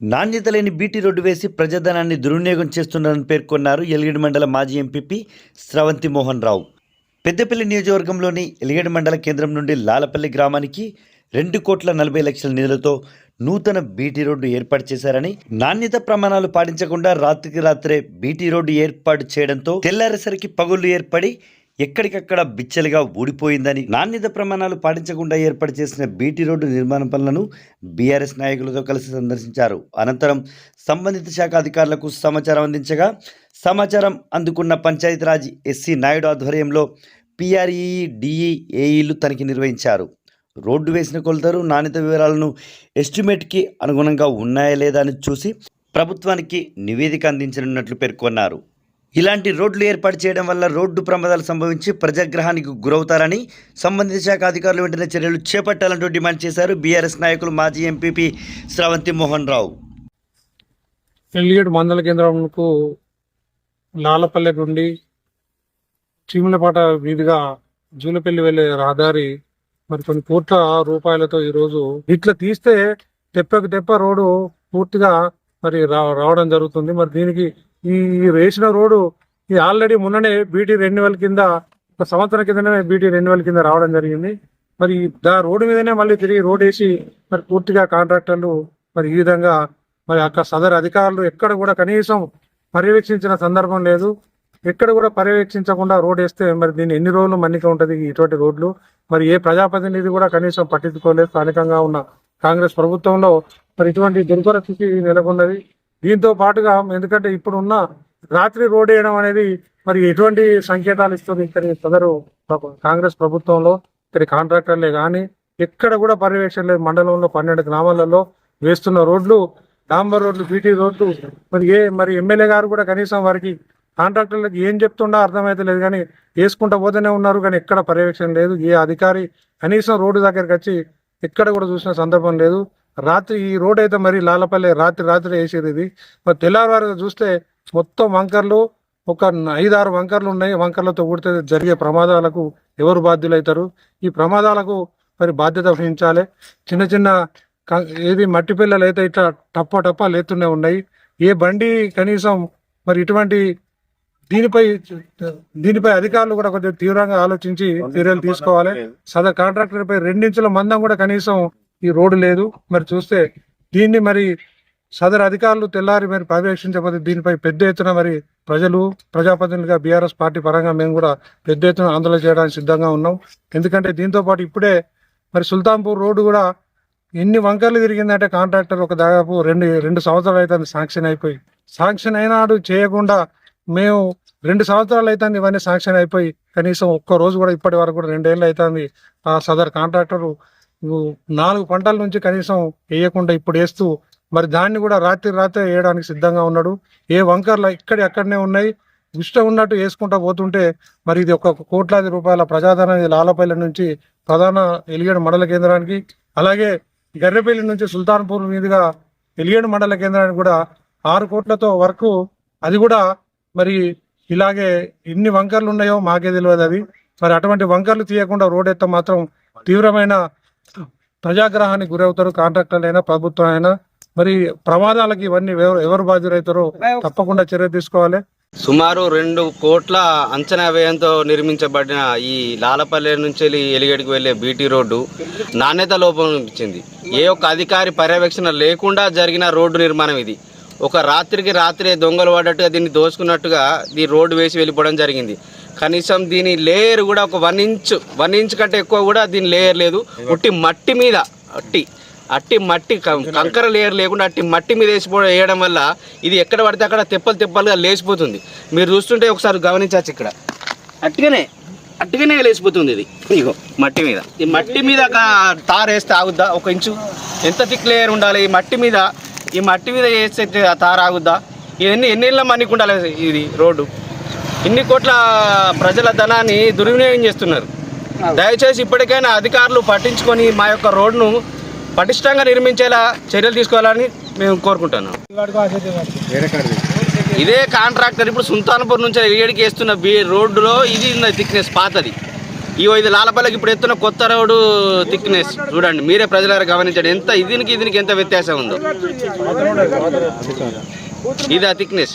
నాణ్యత లేని BT road వేసి ప్రజాధనాన్ని దుర్వినియోగం చేస్తున్నారని పేర్కొన్నారు ఎలిగడి మండల మాజీ ఎంపీపీ స్రవంతి మోహన్ రావు. పెద్దపల్లి నియోజకవర్గంలోని ఎలిగడి మండల కేంద్రం నుండి లాలపల్లి గ్రామానికి రెండు కోట్ల నలభై లక్షల నిధులతో నూతన బీటీ రోడ్డు ఏర్పాటు చేశారని నాణ్యత ప్రమాణాలు పాటించకుండా రాత్రికి రాత్రే బీటీ రోడ్డు ఏర్పాటు చేయడంతో తెల్లారేసరికి పగుళ్ళు ఏర్పడి ఎక్కడికక్కడ బిచ్చలుగా ఊడిపోయిందని నాణ్యత ప్రమాణాలు పాటించకుండా ఏర్పాటు చేసిన బీటీ రోడ్డు నిర్మాణ పనులను బీఆర్ఎస్ నాయకులతో కలిసి సందర్శించారు. అనంతరం సంబంధిత శాఖ అధికారులకు సమాచారం అందించగా సమాచారం అందుకున్న పంచాయతీరాజ్ ఎస్సీ నాయుడు ఆధ్వర్యంలో పిఆర్ఈ డిఈ ఏఈలు తనిఖీ నిర్వహించారు. రోడ్డు వేసిన కొలతలు నాణ్యత వివరాలను ఎస్టిమేట్కి అనుగుణంగా ఉన్నాయా లేదా అని చూసి ప్రభుత్వానికి నివేదిక అందించనున్నట్లు పేర్కొన్నారు. ఇలాంటి రోడ్లు ఏర్పాటు చేయడం వల్ల రోడ్డు ప్రమాదాలు సంభవించి ప్రజాగ్రహానికి గురవుతారని సంబంధిత శాఖ అధికారులు వెంటనే చర్యలు చేపట్టాలంటూ డిమాండ్ చేశారు బీఆర్ఎస్ నాయకులు మాజీ ఎంపీపీ శ్రావంతి మోహన్ రావు. ఎల్లిగడ్ మండల కేంద్రంకు లాలపల్లె నుండి చీమలపాట వీధిగా జూలపల్లి వెళ్ళే రహదారి మరి కొన్ని కోట్ల రూపాయలతో ఈరోజు ఇట్లా తీస్తే తెప్పకు తెప్ప రోడ్డు పూర్తిగా మరి రా- రావడం జరుగుతుంది. మరి దీనికి ఈ వేసిన రోడ్డు ఈ ఆల్రెడీ మొన్ననే బీటీ రెన్యువల్ కింద ఒక సంవత్సరం కిందనే బీటీ రెన్యువల్ కింద రావడం జరిగింది. మరి దా రోడ్డు మీదనే మళ్ళీ తిరిగి రోడ్ వేసి మరి పూర్తిగా కాంట్రాక్టర్లు మరి ఈ విధంగా మరి అక్కడ సదరు అధికారులు ఎక్కడ కూడా కనీసం పర్యవేక్షించిన సందర్భం లేదు. ఎక్కడ కూడా పర్యవేక్షించకుండా రోడ్ వేస్తే మరి దీన్ని ఎన్ని రోజులు మన్నిక ఉంటుంది ఇటువంటి రోడ్లు? మరి ఏ ప్రజాప్రతినిధి కూడా కనీసం పట్టించుకోలేదు. స్థానికంగా ఉన్న కాంగ్రెస్ ప్రభుత్వంలో మరి ఇటువంటి దుర్పరిస్థితి నెలకొన్నది. దీంతో పాటుగా ఎందుకంటే ఇప్పుడు ఉన్న రాత్రి రోడ్ వేయడం అనేది మరి ఎటువంటి సంకేతాలు ఇస్తుంది ఇక్కడ సదరు కాంగ్రెస్ ప్రభుత్వంలో ఇక్కడ కాంట్రాక్టర్లే కానీ ఎక్కడ కూడా పర్యవేక్షణ లేదు. మండలంలో పన్నెండు గ్రామాలలో వేస్తున్న రోడ్లు డాంబర్ రోడ్లు బీటీ రోడ్లు మరి ఏ మరి ఎమ్మెల్యే గారు కూడా కనీసం వారికి కాంట్రాక్టర్లకు ఏం చెప్తుండో అర్థమైతే లేదు కానీ వేసుకుంటా పోతూనే ఉన్నారు కానీ ఎక్కడ పర్యవేక్షణ లేదు. ఏ అధికారి కనీసం రోడ్డు దగ్గరికి వచ్చి ఎక్కడ కూడా చూసిన సందర్భం లేదు. రాత్రి ఈ రోడ్ అయితే మరి లాలపల్లి రాత్రి రాత్రి వేసేది ఇది. మరి తెల్లవారు చూస్తే మొత్తం వంకర్లు ఒక ఐదారు వంకర్లు ఉన్నాయి. వంకర్లతో కూడితే జరిగే ప్రమాదాలకు ఎవరు బాధ్యులు అవుతారు ఈ ప్రమాదాలకు మరి బాధ్యత వహించాలి. చిన్న చిన్న ఏది మట్టి పిల్లలు అయితే ఇట్లా టప్ప టప్ప లేతూనే ఉన్నాయి. ఏ బండి కనీసం మరి ఇటువంటి దీనిపై దీనిపై అధికారులు కూడా కొద్దిగా తీవ్రంగా ఆలోచించి చర్యలు తీసుకోవాలి. సదర్ కాంట్రాక్టర్ పై రెండించుల మందం కూడా కనీసం ఈ రోడ్డు లేదు. మరి చూస్తే దీన్ని మరి సదరు అధికారులు తెల్లారి మరి పర్యవేక్షించకపోతే దీనిపై పెద్ద ఎత్తున మరి ప్రజలు ప్రజాప్రతినిధులుగా బీఆర్ఎస్ పార్టీ పరంగా మేము కూడా పెద్ద ఎత్తున ఆందోళన చేయడానికి సిద్ధంగా ఉన్నాం. ఎందుకంటే దీంతో పాటు ఇప్పుడే మరి సుల్తాన్పూర్ రోడ్డు కూడా ఎన్ని వంకర్లు తిరిగిందంటే కాంట్రాక్టర్ ఒక దాదాపు రెండు రెండు సంవత్సరాలు అయితే శాంక్షన్ అయిపోయి. శాంక్షన్ అయినాడు చేయకుండా మేము రెండు సంవత్సరాలు అవుతుంది ఇవన్నీ శాంక్షన్ అయిపోయి. కనీసం ఒక్క రోజు కూడా ఇప్పటి వరకు కూడా రెండేళ్ళు అవుతుంది ఆ సదర్ కాంట్రాక్టర్. నాలుగు పంటల నుంచి కనీసం వేయకుండా ఇప్పుడు వేస్తూ మరి దాన్ని కూడా రాత్రి రాత్రి వేయడానికి సిద్ధంగా ఉన్నాడు. ఏ వంకర్లు ఇక్కడి అక్కడనే ఉన్నాయి. ఇష్టం ఉన్నట్టు వేసుకుంటా పోతుంటే మరి ఇది ఒక కోట్లాది రూపాయల ప్రజాధనం లాలపల్లి నుంచి ప్రధాన ఎలిగేడు మండల కేంద్రానికి అలాగే గర్రెపల్లి నుంచి సుల్తాన్పూర్ మీదుగా ఎలిగేడు మండల కేంద్రానికి కూడా ఆరు కోట్లతో వరకు అది కూడా మరి ఇలాగే ఎన్ని వంకర్లు ఉన్నాయో మాకే తెలియదు అది. మరి అటువంటి వంకర్లు తీయకుండా రోడ్ ఎత్త మాత్రం తీవ్రమైన ప్రజాగ్రహానికి గురవుతారు కాంట్రాక్టర్లు అయినా ప్రభుత్వం అయినా మరి ప్రమాదాలకి ఇవన్నీ ఎవరు ఎవరు బాధ్యులవుతారో తప్పకుండా చర్య తీసుకోవాలి. సుమారు రెండు కోట్ల అంచనా వ్యయంతో నిర్మించబడిన ఈ లాలపల్లె నుంచి వెళ్ళి ఎలిగడికి వెళ్ళే బీటీ రోడ్డు నాణ్యత లోపం ఇచ్చింది. ఏ ఒక్క అధికారి పర్యవేక్షణ లేకుండా జరిగిన రోడ్డు నిర్మాణం ఇది. ఒక రాత్రికి రాత్రే దొంగలు పడ్డట్టుగా దీన్ని దోచుకున్నట్టుగా ఈ రోడ్డు వేసి వెళ్ళిపోవడం జరిగింది. కనీసం దీని లేయర్ కూడా ఒక వన్ ఇంచ్ వన్ ఇంచ్ కంటే ఎక్కువ కూడా దీని లేయర్ లేదు. ఉట్టి మట్టి మీద అట్టి అట్టి మట్టి కం- కంకర లేయర్ లేకుండా అట్టి మట్టి మీద వేసిపో వేయడం వల్ల ఇది ఎక్కడ పడితే అక్కడ తెప్పలు తెప్పలుగా లేచిపోతుంది. మీరు చూస్తుంటే ఒకసారి గమనించవచ్చు ఇక్కడ. అట్టుగానే అట్టుగానే లేచిపోతుంది ఇది. ఇగో మట్టి మీద. ఈ మట్టి మీద తారు వేస్తే ఆగుద్దా? ఒక ఇంచు. ఎంత థిక్ లేయర్ ఉండాలి? ఈ మట్టి మీద ఈ మట్టి మీద వేస్తే తారు ఆగుద్దా? ఇవన్నీ ఎన్నేళ్ళ మన్నికి ఉండాలి ఇది రోడ్డు? ఇన్ని కోట్ల ప్రజల ధనాన్ని దుర్వినియోగం చేస్తున్నారు. దయచేసి ఇప్పటికైనా అధికారులు పట్టించుకొని మా యొక్క రోడ్డును పటిష్టంగా నిర్మించేలా చర్యలు తీసుకోవాలని మేము కోరుకుంటున్నాం. ఇదే కాంట్రాక్టర్ ఇప్పుడు సుల్తాన్పూర్ నుంచి ఏడికి వేస్తున్న బి రోడ్డులో ఇది థిక్నెస్ పాతది. ఇగో ఇది లాలపల్లికి ఇప్పుడు ఎత్తున కొత్త రోడ్డు థిక్నెస్ చూడండి మీరే ప్రజలారా గమనించండి ఎంత దీనికి దీనికి ఎంత వ్యత్యాసం ఉందో. ఇది ఆ థిక్నెస్